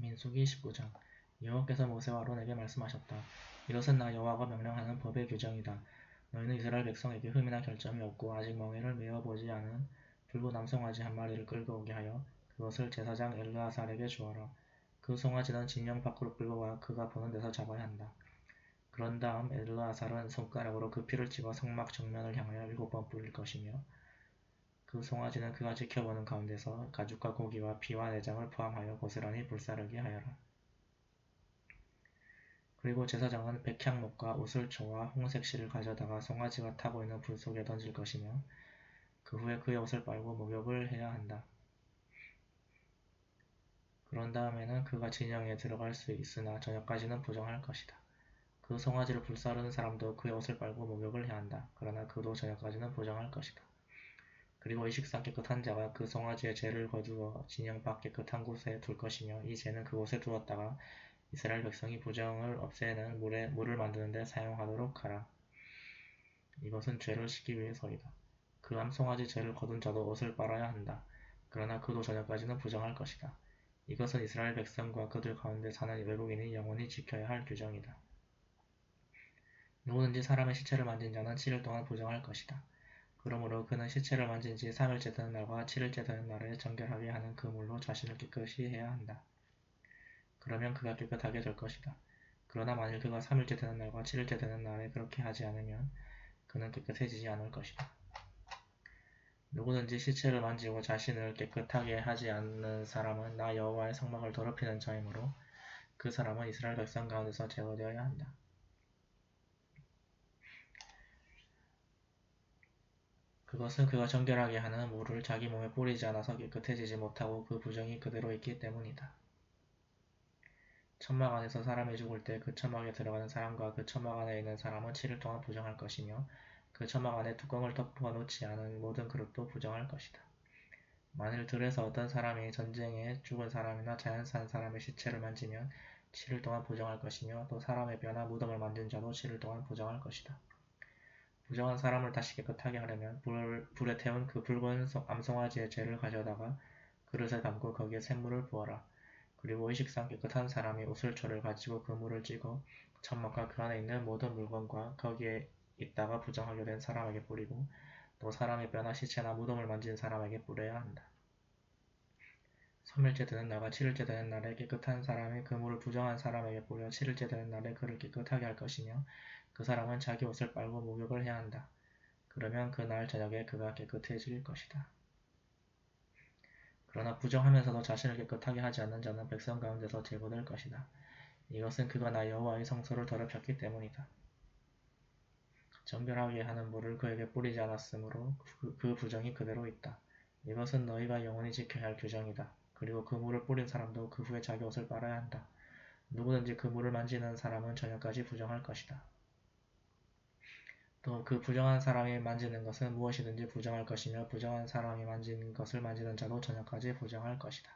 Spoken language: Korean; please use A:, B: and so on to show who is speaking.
A: 민수기 19장 여호와께서 모세와 아론에게 말씀하셨다. 이것은 나 여호와가 명령하는 법의 규정이다. 너희는 이스라엘 백성에게 흠이나 결점이 없고 아직 멍에를 메어보지 않은 불구 남송아지 한 마리를 끌고 오게 하여 그것을 제사장 엘르아살에게 주어라. 그 송아지는 진영 밖으로 끌고 와 그가 보는 데서 잡아야 한다. 그런 다음 엘르아살은 손가락으로 그 피를 찍어 성막 정면을 향하여 일곱 번 뿌릴 것이며 그 송아지는 그가 지켜보는 가운데서 가죽과 고기와 피와 내장을 포함하여 고스란히 불사르게 하여라. 그리고 제사장은 백향목과 우슬초와 홍색 실을 가져다가 송아지가 타고 있는 불 속에 던질 것이며 그 후에 그의 옷을 빨고 목욕을 해야 한다. 그런 다음에는 그가 진영에 들어갈 수 있으나 저녁까지는 부정할 것이다. 그 송아지를 불사르는 사람도 그의 옷을 빨고 목욕을 해야 한다. 그러나 그도 저녁까지는 부정할 것이다. 그리고 이 식사 깨끗한 자가 그 송아지의 죄를 거두어 진영 밖 깨끗한 곳에 둘 것이며 이 죄는 그곳에 두었다가 이스라엘 백성이 부정을 없애는 물에 물을 만드는 데 사용하도록 하라. 이것은 죄를 씻기 위해서이다. 그 암송아지 죄를 거둔 자도 옷을 빨아야 한다. 그러나 그도 저녁까지는 부정할 것이다. 이것은 이스라엘 백성과 그들 가운데 사는 외국인이 영원히 지켜야 할 규정이다. 누구든지 사람의 시체를 만진 자는 7일 동안 부정할 것이다. 그러므로 그는 시체를 만진 지 3일째 되는 날과 7일째 되는 날에 정결하게 하는 그 물로 자신을 깨끗이 해야 한다. 그러면 그가 깨끗하게 될 것이다. 그러나 만일 그가 3일째 되는 날과 7일째 되는 날에 그렇게 하지 않으면 그는 깨끗해지지 않을 것이다. 누구든지 시체를 만지고 자신을 깨끗하게 하지 않는 사람은 나 여호와의 성막을 더럽히는 자이므로 그 사람은 이스라엘 백성 가운데서 제거되어야 한다. 그것은 그가 정결하게 하는 물을 자기 몸에 뿌리지 않아서 깨끗해지지 못하고 그 부정이 그대로 있기 때문이다. 천막 안에서 사람이 죽을 때 그 천막에 들어가는 사람과 그 천막 안에 있는 사람은 7일 동안 부정할 것이며 그 천막 안에 뚜껑을 덮어 놓지 않은 모든 그릇도 부정할 것이다. 만일 들에서 어떤 사람이 전쟁에 죽은 사람이나 자연산 사람의 시체를 만지면 7일 동안 부정할 것이며 또 사람의 뼈나 무덤을 만진 자도 7일 동안 부정할 것이다. 부정한 사람을 다시 깨끗하게 하려면 불, 불에 태운 그 붉은 암송아지의 죄를 가져다가 그릇에 담고 거기에 샘물을 부어라. 그리고 의식상 깨끗한 사람이 우슬초를 가지고 그 물을 찌고 천막과 그 안에 있는 모든 물건과 거기에 있다가 부정하게 된 사람에게 뿌리고 또 사람의 뼈나 시체나 무덤을 만진 사람에게 뿌려야 한다. 3일째 되는 날과 7일째 되는 날에 깨끗한 사람이 그 물을 부정한 사람에게 뿌려 7일째 되는 날에 그를 깨끗하게 할 것이며 그 사람은 자기 옷을 빨고 목욕을 해야 한다. 그러면 그날 저녁에 그가 깨끗해질 것이다. 그러나 부정하면서도 자신을 깨끗하게 하지 않는 자는 백성 가운데서 제거될 것이다. 이것은 그가 나 여호와의 성소를 더럽혔기 때문이다. 정결하게 하는 물을 그에게 뿌리지 않았으므로 그, 그 부정이 그대로 있다. 이것은 너희가 영원히 지켜야 할 규정이다. 그리고 그 물을 뿌린 사람도 그 후에 자기 옷을 빨아야 한다. 누구든지 그 물을 만지는 사람은 저녁까지 부정할 것이다. 또 그 부정한 사람이 만지는 것은 무엇이든지 부정할 것이며 부정한 사람이 만진 것을 만지는 자도 저녁까지 부정할 것이다.